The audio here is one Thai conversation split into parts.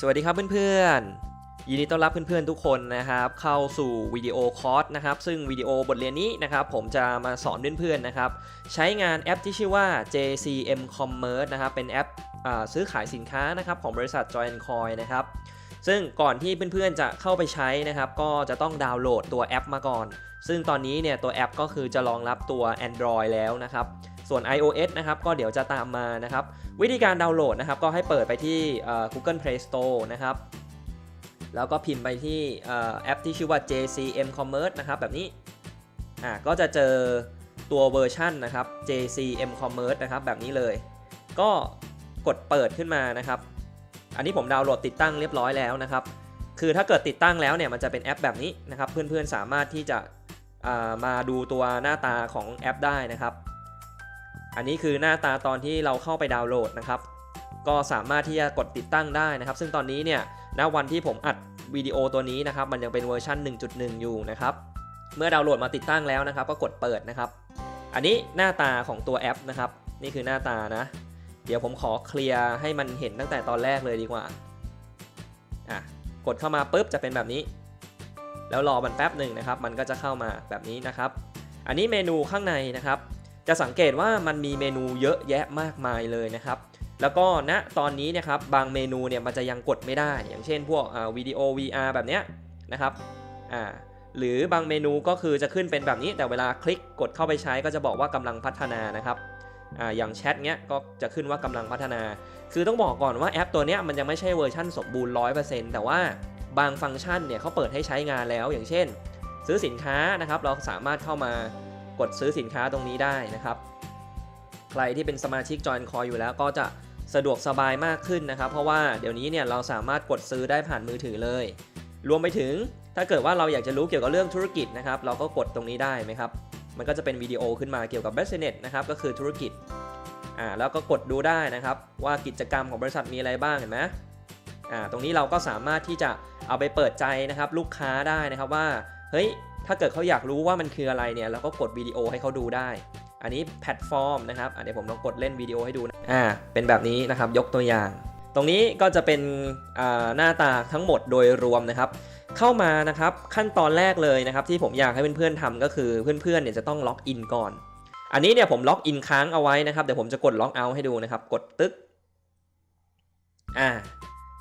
สวัสดีครับเพื่อนๆ ยินดีต้อนรับเพื่อนๆทุกคนนะครับ เข้าสู่วิดีโอคอร์สนะครับ ซึ่งวิดีโอบทเรียนนี้นะครับ ผมจะมาสอนเพื่อนๆนะครับ ใช้งานแอปที่ชื่อว่า JCM Commerce นะครับ เป็นแอปอซื้อขายสินค้านะครับของบริษัท Join Coin นะครับ ซึ่งก่อนที่เพื่อนๆจะเข้าไปใช้นะครับ ก็จะต้องดาวน์โหลดตัวแอปมาก่อน ซึ่งตอนนี้เนี่ยตัวแอปก็คือจะรองรับตัว Android แล้วนะครับ ส่วน iOS นะครับก็เดี๋ยวจะตามมานะครับวิธีการดาวน์โหลดนะครับก็ให้เปิดไปที่ Google Play Store นะครับแล้วก็พิมพ์ไปที่แอปที่ชื่อว่า JCM Commerce นะครับแบบนี้อ่าก็จะเจอตัวเวอร์ชันนะครับ JCM Commerce นะครับแบบนี้เลย ก็กดเปิดขึ้นมานะครับ อันนี้ผมดาวน์โหลดติดตั้งเรียบร้อยแล้วนะครับ คือถ้าเกิดติดตั้งแล้วเนี่ยมันจะเป็นแอปแบบนี้นะครับ เพื่อนๆสามารถที่จะามาดูตัวหน้าตาของแอปได้นะครับ อันนี้คือหน้าตาตอนที่เราเข้าไปดาวน์โหลดนะครับ ก็สามารถที่จะกดติดตั้งได้นะครับ ซึ่งตอนนี้เนี่ยณวันที่ผมอัดวิดีโอตัวนี้นะครับ มันยังเป็นเวอร์ชัน1.1 อยู่นะครับ เมื่อดาวน์โหลดมาติดตั้งแล้วนะครับ ก็กดเปิดนะครับ อันนี้หน้าตาของตัวแอปนะครับ นี่คือหน้าตานะ เดี๋ยวผมขอเคลียร์ให้มันเห็นตั้งแต่ตอนแรกเลยดีกว่า อะ กดเข้ามาปุ๊บจะเป็นแบบนี้ แล้วรอมันแป๊บหนึ่งนะครับ มันก็จะเข้ามาแบบนี้นะครับ อันนี้เมนูข้างในนะครับ จะสังเกตว่ามันมีเมนูเยอะแยะมากมายเลยนะครับ แล้วก็ณตอนนี้เนะครับบางเมนูเนี่ยมันจะยังกดไม่ได้ อย่างเช่นพวกวิดีโอ VR แบบเนี้ยนะครับอ่าหรือบางเมนูก็คือจะขึ้นเป็นแบบนี้ แต่เวลาคลิกกดเข้าไปใช้ก็จะบอกว่ากำลังพัฒนานะครับอ่าอย่างแชทเนี้ยก็จะขึ้นว่ากำลังพัฒนา คือต้องบอกก่อนว่าแอปตัวเนี้ยมันยังไม่ใช่เวอร์ชั่นสมบูรณ์100%แต่ว่าบางฟังก์ชันเนี่ยเขาเปิดให้ใช้งานแล้ว อย่างเช่น ซื้อสินค้านะครับเราสามารถเข้ามา กดซื้อสินค้าตรงนี้ได้นะครับ ใครที่เป็นสมาชิก Join Coin อยู่แล้วก็จะสะดวกสบายมากขึ้นนะครับ เพราะว่าเดี๋ยวนี้เนี่ยเราสามารถกดซื้อได้ผ่านมือถือเลย รวมไปถึงถ้าเกิดว่าเราอยากจะรู้เกี่ยวกับเรื่องธุรกิจนะครับ เราก็กดตรงนี้ได้ไหมครับ มันก็จะเป็นวิดีโอขึ้นมาเกี่ยวกับ business นะครับก็คือธุรกิจอ่าแล้วก็กดดูได้นะครับ ว่ากิจกรรมของบริษัทมีอะไรบ้างเห็นไหมอ่าตรงนี้เราก็สามารถที่จะเอาไปเปิดใจนะครับ ลูกค้าได้นะครับว่าเฮ้ย ถ้าเกิดเขาอยากรู้ว่ามันคืออะไรเนี่ยเราก็กดวิดีโอให้เขาดูได้ อันนี้แพลตฟอร์มนะครับเดี๋ยวผมลองกดเล่นวิดีโอให้ดูนะอ่าเป็นแบบนี้นะครับยกตัวอย่าง ตรงนี้ก็จะเป็นหน้าตาทั้งหมดโดยรวมนะครับ เข้ามานะครับขั้นตอนแรกเลยนะครับ ที่ผมอยากให้เพื่อนๆทำก็คือเพื่อนๆเนี่ยจะต้องล็อกอินก่อน อันนี้เนี่ยผมล็อกอินค้างเอาไว้นะครับเดี๋ยวผมจะกดล็อกเอาให้ดูนะครับ กดตึ๊กอ่า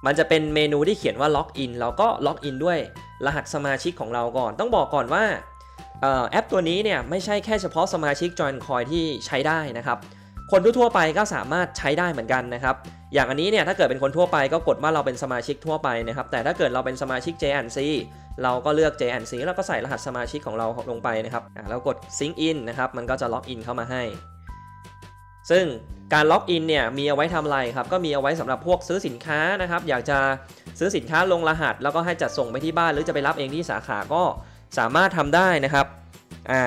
มันจะเป็นเมนูที่เขียนว่าล็อกอินเราก็ล็อกอินด้วยรหัสสมาชิกของเราก่อน ต้องบอกก่อนว่าออแอปตัวนี้เนี่ยไม่ใช่แค่เฉพาะสมาชิก Join Coin ที่ใช้ได้นะครับ คนทั่วไปก็สามารถใช้ได้เหมือนกันนะครับ อย่างอันนี้เนี่ยถ้าเกิดเป็นคนทั่วไปก็กดว่าเราเป็นสมาชิกทั่วไปนะครับ แต่ถ้าเกิดเราเป็นสมาชิก JNC เราก็เลือก JNC แล้วก็ใส่รหัสสมาชิกของเราลงไปนะครับแล้วกด Sync In นะครับ มันก็จะล็อกอินเข้ามาให้ ซึ่ง การล็อกอินเนี่ยมีเอาไว้ทำอะไรครับ ก็มีเอาไว้สำหรับพวกซื้อสินค้านะครับ อยากจะซื้อสินค้าลงรหัส แล้วก็ให้จัดส่งไปที่บ้าน หรือจะไปรับเองที่สาขาก็สามารถทำได้นะครับ อ่า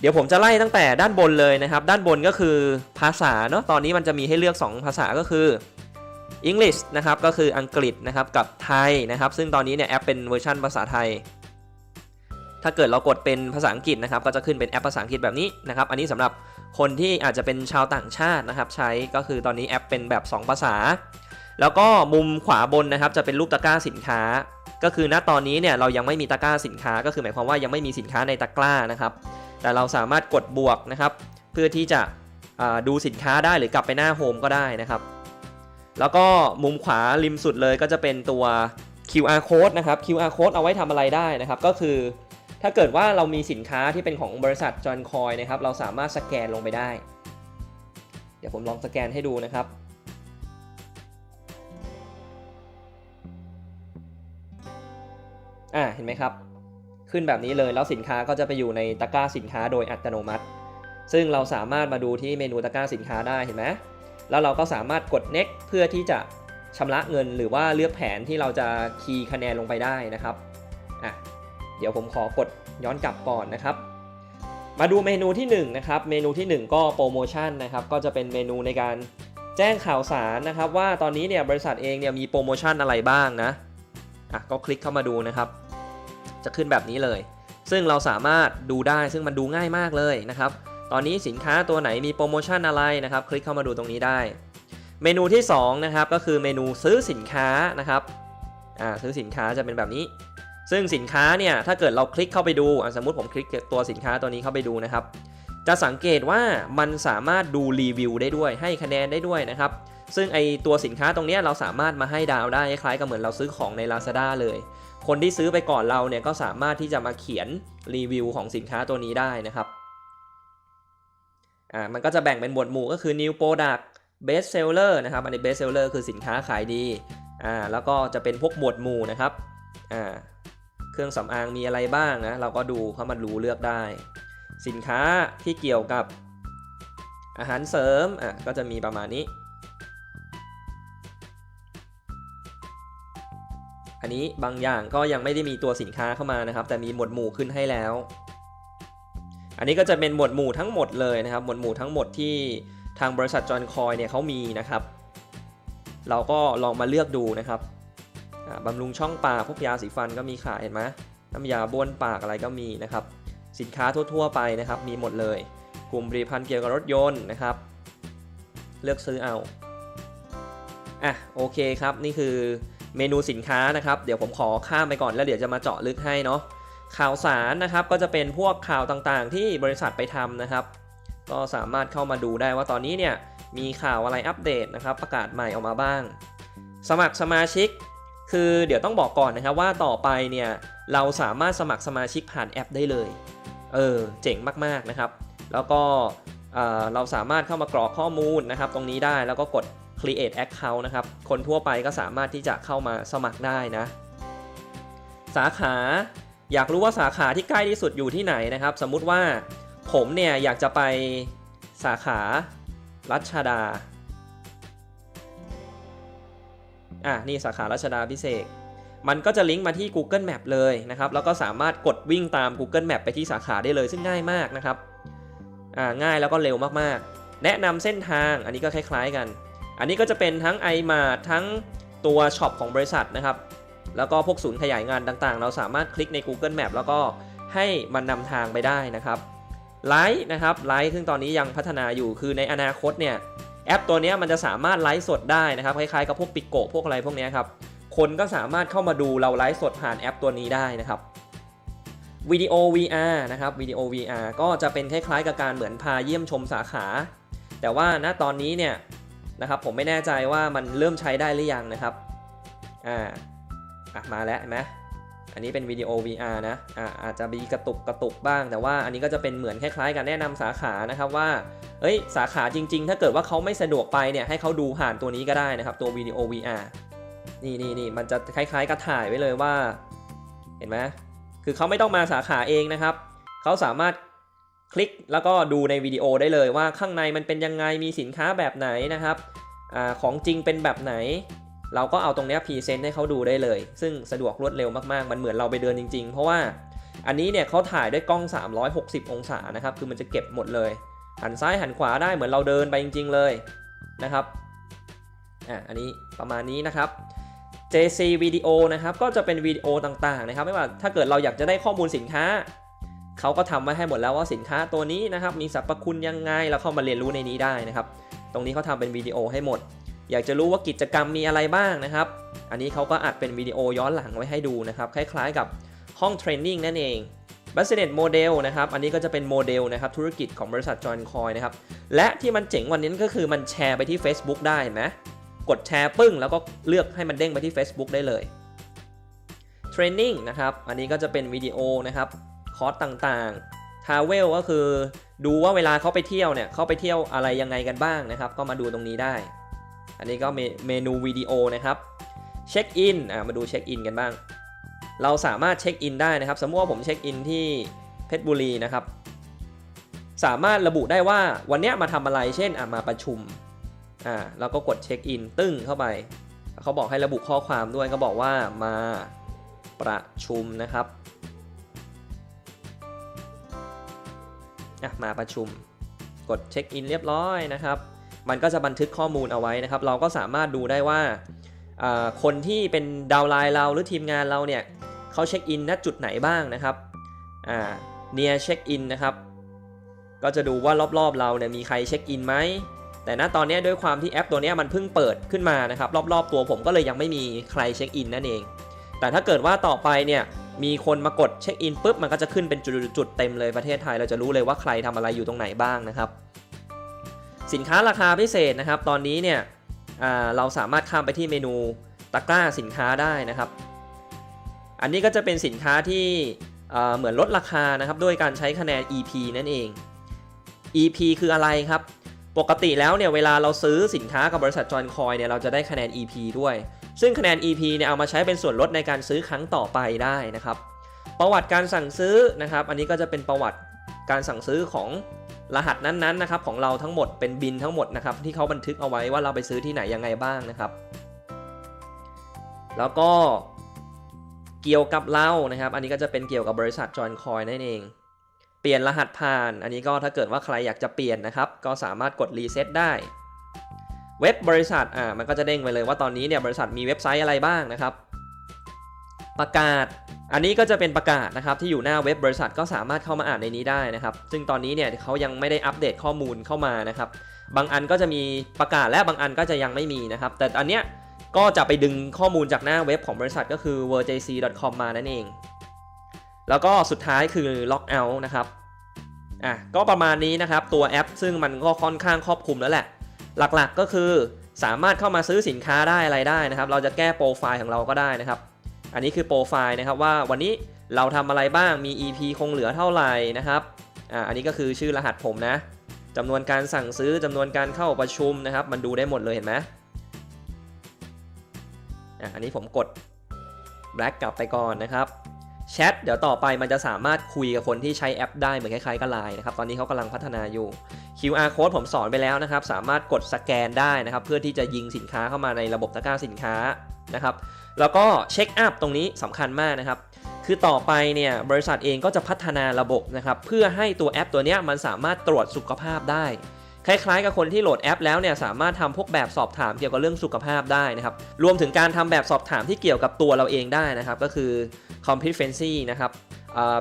เดี๋ยวผมจะไล่ตั้งแต่ด้านบนเลยนะครับ ด้านบนก็คือภาษาเนาะ ตอนนี้มันจะมีให้เลือก 2 ภาษาก็คือ English นะครับ ก็คืออังกฤษนะครับกับไทยนะครับ ซึ่งตอนนี้เนี่ยแอปเป็นเวอร์ชันภาษาไทย ถ้าเกิดเรากดเป็นภาษาอังกฤษนะครับ ก็จะขึ้นเป็นแอปภาษาอังกฤษแบบนี้นะครับ อันนี้สำหรับ คนที่อาจจะเป็นชาวต่างชาตินะครับ ใช้ก็คือตอนนี้แอปเป็นแบบ 2 ภาษา แล้วก็มุมขวาบนนะครับจะเป็นรูปตะกร้าสินค้า ก็คือณตอนนี้เนี่ยเรายังไม่มีตะกร้าสินค้า ก็คือหมายความว่ายังไม่มีสินค้าในตะกร้านะครับ แต่เราสามารถกดบวกนะครับ เพื่อที่จะดูสินค้าได้หรือกลับไปหน้าโฮมก็ได้นะครับ แล้วก็มุมขวาริมสุดเลยก็จะเป็นตัว QR code นะครับ QR code เอาไว้ทำอะไรได้นะครับ ก็คือ ถ้าเกิดว่าเรามีสินค้าที่เป็นของบริษัทจอนคอยนะครับ เราสามารถสแกนลงไปได้ เดี๋ยวผมลองสแกนให้ดูนะครับอ่าเห็นไหมครับ ขึ้นแบบนี้เลยแล้วสินค้าก็จะไปอยู่ในตะกร้าสินค้าโดยอัตโนมัติ ซึ่งเราสามารถมาดูที่เมนูตะกร้าสินค้าได้เห็นไหมแล้วเราก็สามารถกด next เพื่อที่จะชำระเงินหรือว่าเลือกแผนที่เราจะคีย์คะแนนลงไปได้นะครับอะ เดี๋ยวผมขอกดย้อนกลับก่อนนะครับ มาดูเมนูที่1นะครับ เมนูที่ 1 ก็โปรโมชั่นนะครับ ก็จะเป็นเมนูในการแจ้งข่าวสารนะครับ ว่าตอนนี้เนี่ยบริษัทเองเนี่ยมีโปรโมชั่นอะไรบ้างนะอะก็คลิกเข้ามาดูนะครับ จะขึ้นแบบนี้เลย ซึ่งเราสามารถดูได้ซึ่งมันดูง่ายมากเลยนะครับ ตอนนี้สินค้าตัวไหนมีโปรโมชั่นอะไรนะครับ คลิกเข้ามาดูตรงนี้ได้ เมนูที่2นะครับก็คือเมนูซื้อสินค้านะครับอ่าซื้อสินค้าจะเป็นแบบนี้ ซึ่งสินค้าเนี่ยถ้าเกิดเราคลิกเข้าไปดูสมมติผมคลิกตัวสินค้าตัวนี้เข้าไปดูนะครับ จะสังเกตว่ามันสามารถดูรีวิวได้ด้วย ให้คะแนนได้ด้วยนะครับ ซึ่งไอตัวสินค้าตรงนี้เราสามารถมาให้ดาวได้คล้ายๆกับเหมือนเราซื้อของใน Lazada เลย คนที่ซื้อไปก่อนเราเนี่ยก็สามารถที่จะมาเขียนรีวิวของสินค้าตัวนี้ได้นะครับอ่ามันก็จะแบ่งเป็นหมวดหมู่ก็คือ new product best seller นะครับ อันนี้ best seller คือสินค้าขายดีอ่าแล้วก็จะเป็นพวกหมวดหมู่นะครับอ่า เครื่องสำอางมีอะไรบ้างนะเราก็ดูเข้าะมาดูเลือกได้ สินค้าที่เกี่ยวกับอาหารเสริมอะก็จะมีประมาณนี้ อันนี้บางอย่างก็ยังไม่ได้มีตัวสินค้าเข้ามานะครับ แต่มีหมวดหมู่ขึ้นให้แล้ว อันนี้ก็จะเป็นหมวดหมู่ทั้งหมดเลยนะครับ หมวดหมู่ทั้งหมดที่ทางบริษัทจอห์นคอยเนี่ยเขามีนะครับ เราก็ลองมาเลือกดูนะครับ บำรุงช่องปากพวกยาสีฟันก็มีขายเห็นไหมน้ำยาบ้วนปากอะไรก็มีนะครับ สินค้าทั่วๆไปนะครับ มีหมดเลย กลุ่มผลิตภัณฑ์เกี่ยวกับรถยนต์นะครับ เลือกซื้อเอาอะโอเคครับ นี่คือเมนูสินค้านะครับ เดี๋ยวผมขอข้ามไปก่อนแล้วเดี๋ยวจะมาเจาะลึกให้เนาะข่าวสารนะครับก็จะเป็นพวกข่าวต่างๆ ที่บริษัทไปทำนะครับ ก็สามารถเข้ามาดูได้ว่าตอนนี้เนี่ยมีข่าวอะไรอัปเดตนะครับ ประกาศใหม่ออกมาบ้าง สมัครสมาชิก คือเดี๋ยวต้องบอกก่อนนะครับว่าต่อไปเนี่ยเราสามารถสมัครสมาชิกผ่านแอปได้เลย เออเจ๋งมากๆนะครับ แล้วก็เอ่อเราสามารถเข้ามากรอกข้อมูลนะครับ ตรงนี้ได้แล้วก็กด create account นะครับ คนทั่วไปก็สามารถที่จะเข้ามาสมัครได้นะ สาขาอยากรู้ว่าสาขาที่ใกล้ที่สุดอยู่ที่ไหนนะครับ สมมุติว่าผมเนี่ยอยากจะไปสาขารัชดา อะนี่สาขารัชดาพิเศษมันก็จะลิงก์มาที่ Google Map เลยนะครับ แล้วก็สามารถกดวิ่งตาม Google Map ไปที่สาขาได้เลย ซึ่งง่ายมากนะครับ อ่า ง่ายแล้วก็เร็วมากๆ แนะนำเส้นทาง อันนี้ก็คล้ายๆกัน อันนี้ก็จะเป็นทั้ง iMart ทั้งตัวช็อปของบริษัทนะครับ แล้วก็พวกศูนย์ขยายงานต่างๆ เราสามารถคลิกใน Google Map แล้วก็ให้มันนำทางไปได้นะครับ ไลฟ์นะครับ ไลฟ์ซึ่งตอนนี้ยังพัฒนาอยู่ คือในอนาคตเนี่ย แอปตัวนี้มันจะสามารถไลฟ์สดได้นะครับคล้ายๆกับพวกปิโกพวกอะไรพวกนี้ครับคนก็สามารถเข้ามาดูเราไลฟ์สดผ่านแอปตัวนี้ได้นะครับวิดีโอ VR นะครับวิดีโอ VR ก็จะเป็นคล้ายๆ กับการเหมือนพาเยี่ยมชมสาขา แต่ว่าณตอนนี้เนี่ยนะครับผมไม่แน่ใจว่ามันเริ่มใช้ได้หรือยังนะครับอ่าอะมาแล้วเห็นไหม อันนี้เป็นวิดีโอ VR นะอะอาจจะมีกระตุกกระตุกบ้าง แต่ว่าอันนี้ก็จะเป็นเหมือนคล้ายๆกันแนะนำสาขานะครับว่าเอ้ยสาขาจริง ๆ ถ้าเกิดว่าเขาไม่สะดวกไปเนี่ยให้เขาดูผ่านตัวนี้ก็ได้นะครับตัววิดีโอ VR นี่นี่นี่มันจะคล้ายๆกับถ่ายไว้เลยว่า เห็นไหมคือเขาไม่ต้องมาสาขาเองนะครับเขาสามารถคลิกแล้วก็ดูในวิดีโอได้เลยว่าข้างในมันเป็นยังไงมีสินค้าแบบไหนนะครับอของจริงเป็นแบบไหน เราก็เอาตรงนี้พรีเซนต์ให้เขาดูได้เลย ซึ่งสะดวกรวดเร็วมากๆ มันเหมือนเราไปเดินจริง ๆ เพราะว่าอันนี้เนี่ยเขาถ่ายด้วยกล้อง 360 องศานะครับ คือมันจะเก็บหมดเลย หันซ้ายหันขวาได้เหมือนเราเดินไปจริง ๆ เลยนะครับ อะ อันนี้ประมาณนี้นะครับ JC Video นะครับ ก็จะเป็นวิดีโอต่างๆนะครับ ไม่ว่าถ้าเกิดเราอยากจะได้ข้อมูลสินค้า เขาก็ทำไว้ให้หมดแล้วว่าสินค้าตัวนี้นะครับ มีสรรพคุณยังไง เราเข้ามาเรียนรู้ในนี้ได้นะครับ ตรงนี้เขาทำเป็นวิดีโอให้หมด อยากจะรู้ว่ากิจกรรมมีอะไรบ้างนะครับ อันนี้เขาก็อัดเป็นวิดีโอย้อนหลังไว้ให้ดูนะครับ คล้ายๆกับห้องเทรนนิ่งนั่นเอง Business Model นะครับ อันนี้ก็จะเป็นโมเดลนะครับธุรกิจของบริษัท Join Coin นะครับ และที่มันเจ๋งวันนี้ก็คือมันแชร์ไปที่ Facebook ได้เห็นไหมกดแชร์ปึ้งแล้วก็เลือกให้มันเด้งไปที่ Facebook ได้เลย Training นะครับ อันนี้ก็จะเป็นวิดีโอนะครับคอร์สต่างๆ Travel ก็คือดูว่าเวลาเขาไปเที่ยวเนี่ยเขาไปเที่ยวอะไรยังไงกันบ้างนะครับ ก็มาดูตรงนี้ได้ อันนี้ก็เมนูวิดีโอนะครับ เช็คอินอ่ามาดูเช็คอินกันบ้าง เราสามารถเช็คอินได้นะครับ สมมติว่าผมเช็คอินที่เพชรบุรีนะครับ สามารถระบุได้ว่าวันเนี้ยมาทำอะไร เช่นอะมาประชุม อ่าเราก็กดเช็คอินตึ้งเข้าไป เขาบอกให้ระบุข้อความด้วยก็บอกว่ามาประชุมนะครับอะมาประชุม กดเช็คอินเรียบร้อยนะครับ มันก็จะบันทึกข้อมูลเอาไว้นะครับ เราก็สามารถดูได้ว่า คนที่เป็นดาวไลน์เราหรือทีมงานเราเนี่ยเขาเช็คอินณจุดไหนบ้างนะครับเนียเช็คอินนะครับ ก็จะดูว่ารอบๆเราเนี่ยมีใครเช็คอินไหม แต่ณตอนนี้ด้วยความที่แอปตัวนี้มันเพิ่งเปิดขึ้นมานะครับ รอบๆตัวผมก็เลยยังไม่มีใครเช็คอินนั่นเอง แต่ถ้าเกิดว่าต่อไปเนี่ยมีคนมากดเช็คอินปุ๊บมันก็จะขึ้นเป็นจุดๆเต็มเลยประเทศไทยเราจะรู้เลยว่าใครทำอะไรอยู่ตรงไหนบ้างนะครับ สินค้าราคาพิเศษนะครับ ตอนนี้เนี่ยเราสามารถข้ามไปที่เมนูตะกร้าสินค้าได้นะครับ อันนี้ก็จะเป็นสินค้าที่เหมือนลดราคานะครับด้วยการใช้คะแนน EP นั่นเอง EP คืออะไรครับ ปกติแล้วเนี่ยเวลาเราซื้อสินค้ากับบริษัทจอยคอยเนี่ยเราจะได้คะแนน EP ด้วย ซึ่งคะแนน EP เนี่ยเอามาใช้เป็นส่วนลดในการซื้อครั้งต่อไปได้นะครับ ประวัติการสั่งซื้อนะครับ อันนี้ก็จะเป็นประวัติการสั่งซื้อของ รหัสนั้นๆนะครับของเราทั้งหมดเป็นบินทั้งหมดนะครับที่เขาบันทึกเอาไว้ว่าเราไปซื้อที่ไหนยังไงบ้างนะครับ แล้วก็เกี่ยวกับเรานะครับ อันนี้ก็จะเป็นเกี่ยวกับบริษัทจอยคอยนั่นเอง เปลี่ยนรหัสผ่าน อันนี้ก็ถ้าเกิดว่าใครอยากจะเปลี่ยนนะครับ ก็สามารถกดรีเซ็ตได้ เว็บบริษัทอ่ามันก็จะเด้งไปเลยว่าตอนนี้เนี่ยบริษัทมีเว็บไซต์อะไรบ้างนะครับ ประกาศ อันนี้ก็จะเป็นประกาศนะครับที่อยู่หน้าเว็บบริษัทก็สามารถเข้ามาอ่านในนี้ได้นะครับ ซึ่งตอนนี้เนี่ยเขายังไม่ได้อัปเดตข้อมูลเข้ามานะครับ บางอันก็จะมีประกาศและบางอันก็จะยังไม่มีนะครับ แต่อันเนี้ยก็จะไปดึงข้อมูลจากหน้าเว็บของบริษัทก็คือ w o r j c c o m มานั่นเอง แล้วก็สุดท้ายคือ log out นะครับอะก็ประมาณนี้นะครับตัวแอป ซึ่งมันก็ค่อนข้างครอบคลุมแล้วแหละ หลักๆก็คือสามารถเข้ามาซื้อสินค้าได้อะไรได้นะครับ เราจะแก้โปรไฟล์ของเราก็ได้นะครับ อันนี้คือโปรไฟล์นะครับว่าวันนี้เราทำอะไรบ้างมี EP คงเหลือเท่าไหร่นะครับอ่าอันนี้ก็คือชื่อรหัสผมนะจำนวนการสั่งซื้อจำนวนการเข้าประชุมนะครับ มันดูได้หมดเลยเห็นไหมอะอันนี้ผมกด black กลับไปก่อนนะครับแชทเดี๋ยวต่อไปมันจะสามารถคุยกับคนที่ใช้แอปได้เหมือนคล้ายๆกับไลน์นะครับ ตอนนี้เขากำลังพัฒนาอยู่ QR code ผมสอนไปแล้วนะครับ สามารถกดสแกนได้นะครับ เพื่อที่จะยิงสินค้าเข้ามาในระบบตะกร้าสินค้านะครับ แล้วก็เช็คอัพตรงนี้สำคัญมากนะครับ คือต่อไปเนี่ยบริษัทเองก็จะพัฒนาระบบนะครับ เพื่อให้ตัวแอปตัวนี้มันสามารถตรวจสุขภาพได้ คล้ายๆ กับคนที่โหลดแอปแล้วเนี่ยสามารถทำพวกแบบสอบถามเกี่ยวกับเรื่องสุขภาพได้นะครับ รวมถึงการทำแบบสอบถามที่เกี่ยวกับตัวเราเองได้นะครับ ก็คือ competency นะครับ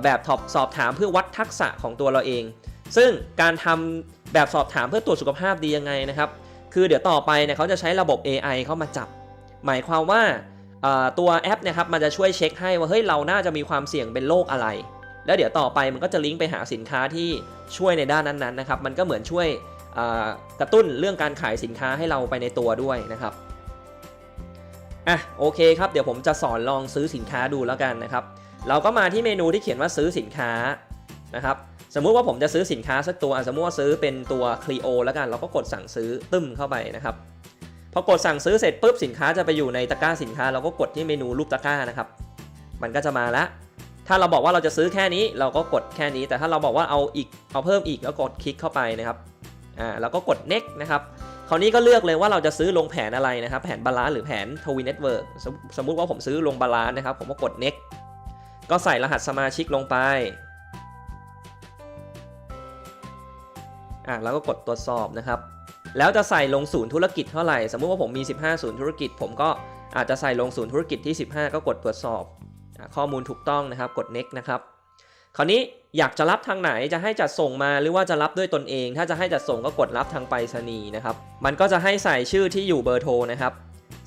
แบบทอบสอบถามเพื่อวัดทักษะของตัวเราเอง ซึ่งการทำแบบสอบถามเพื่อตรวจสุขภาพดียังไงนะครับ คือเดี๋ยวต่อไปเนี่ยเขาจะใช้ระบบ AI เข้ามาจับ หมายความว่า ตัวแอปเนะครับมันจะช่วยเช็คให้ว่าเฮ้ยเราน่าจะมีความเสี่ยงเป็นโรคอะไร แล้วเดี๋ยวต่อไปมันก็จะลิงก์ไปหาสินค้าที่ช่วยในด้านนั้นๆนะครับมันก็เหมือนช่วยกระตุ้นเรื่องการขายสินค้าให้เราไปในตัวด้วยนะครับอะโอเคครับเดี๋ยวผมจะสอนลองซื้อสินค้าดูแล้วกันนะครับ เราก็มาที่เมนูที่เขียนว่าซื้อสินค้านะครับสมมุติว่าผมจะซื้อสินค้าสักตัวสมมติว่าซื้อเป็นตัว Clio แล้วกัน เราก็กดสั่งซื้อตึ้มเข้าไปนะครับ พอกดสั่งซื้อเสร็จปุ๊บสินค้าจะไปอยู่ในตะกร้าสินค้า เราก็กดที่เมนูรูปตะกร้านะครับ มันก็จะมาละถ้าเราบอกว่าเราจะซื้อแค่นี้เราก็กดแค่นี้ แต่ถ้าเราบอกว่าเอาอีกเอาเพิ่มอีกแล้วกดคลิกเข้าไปนะครับอ่าแล้วก็กด next นะครับคราวนี้ก็เลือกเลยว่าเราจะซื้อลงแผนอะไรนะครับ แผนบาลานซ์หรือแผนทวีเน็ตเวิร์กสมมุติว่าผมซื้อลงบาลานซ์นะครับ ผมก็กด next ก็ใส่รหัสสมาชิกลงไปอะแล้วก็กดตรวจสอบนะครับ แล้วจะใส่ลงศูนย์ธุรกิจเท่าไหร่ สมมุติว่าผมมี 15 ศูนย์ธุรกิจ ผมก็อาจจะใส่ลงศูนย์ธุรกิจที่ 15 ก็กดตรวจสอบ ข้อมูลถูกต้องนะครับ กด next นะครับ คราวนี้อยากจะรับทางไหน จะให้จัดส่งมาหรือว่าจะรับด้วยตนเอง ถ้าจะให้จัดส่งก็กดรับทางไปรษณีย์นะครับ มันก็จะให้ใส่ชื่อที่อยู่เบอร์โทรนะครับ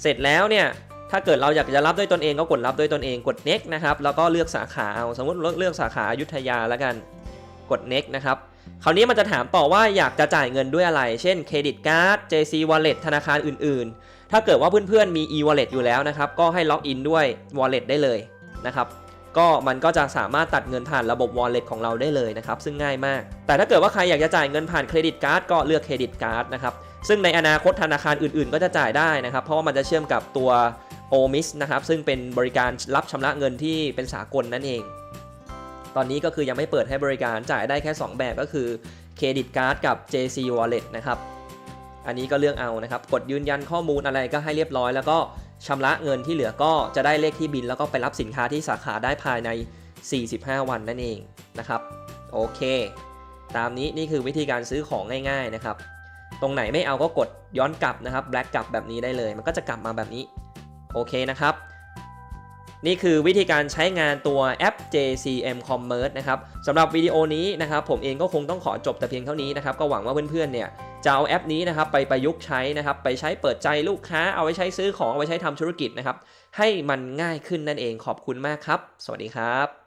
เสร็จแล้วเนี่ยถ้าเกิดเราอยากจะรับด้วยตนเองก็กดรับด้วยตนเอง กด next นะครับ แล้วก็เลือกสาขาเอา สมมติเลือกสาขาอยุธยาแล้วกัน กด next นะครับ คราวนี้มันจะถามต่อว่าอยากจะจ่ายเงินด้วยอะไร เช่นเครดิตการ์ด JC Wallet ธนาคารอื่นๆ ถ้าเกิดว่าเพื่อนๆมี e-wallet อยู่แล้วนะครับ ก็ให้ล็อกอินด้วย wallet ได้เลยนะครับก็มันก็จะสามารถตัดเงินผ่านระบบ wallet ของเราได้เลยนะครับ ซึ่งง่ายมาก แต่ถ้าเกิดว่าใครอยากจะจ่ายเงินผ่านเครดิตการ์ดก็เลือกเครดิตการ์ดนะครับ ซึ่งในอนาคตธนาคารอื่นๆ ก็จะจ่ายได้นะครับ เพราะว่ามันจะเชื่อมกับตัว o m i s นะครับ ซึ่งเป็นบริการรับชำระเงินที่เป็นสากลนั่นเอง ตอนนี้ก็คือยังไม่เปิดให้บริการจ่ายได้แค่ 2 แบบก็คือเครดิตการ์ดกับ JC Wallet นะครับอันนี้ก็เลือกเอานะครับ กดยืนยันข้อมูลอะไรก็ให้เรียบร้อย แล้วก็ชำระเงินที่เหลือก็จะได้เลขที่บิน แล้วก็ไปรับสินค้าที่สาขาได้ภายใน 45 วันนั่นเองนะครับ โอเค ตามนี้นี่คือวิธีการซื้อของง่าย ๆนะครับ ตรงไหนไม่เอาก็กดย้อนกลับนะครับแบล็กกลับแบบนี้ได้เลย มันก็จะกลับมาแบบนี้ โอเคนะครับ นี่คือวิธีการใช้งานตัวแอป JCM Commerce นะครับสำหรับวิดีโอนี้นะครับผมเองก็คงต้องขอจบแต่เพียงเท่านี้นะครับก็หวังว่าเพื่อนๆเนี่ยจะเอาแอปนี้นะครับไปประยุกต์ใช้นะครับไปใช้เปิดใจลูกค้าเอาไว้ใช้ซื้อของเอาไว้ใช้ทำธุรกิจนะครับให้มันง่ายขึ้นนั่นเองขอบคุณมากครับ สวัสดีครับ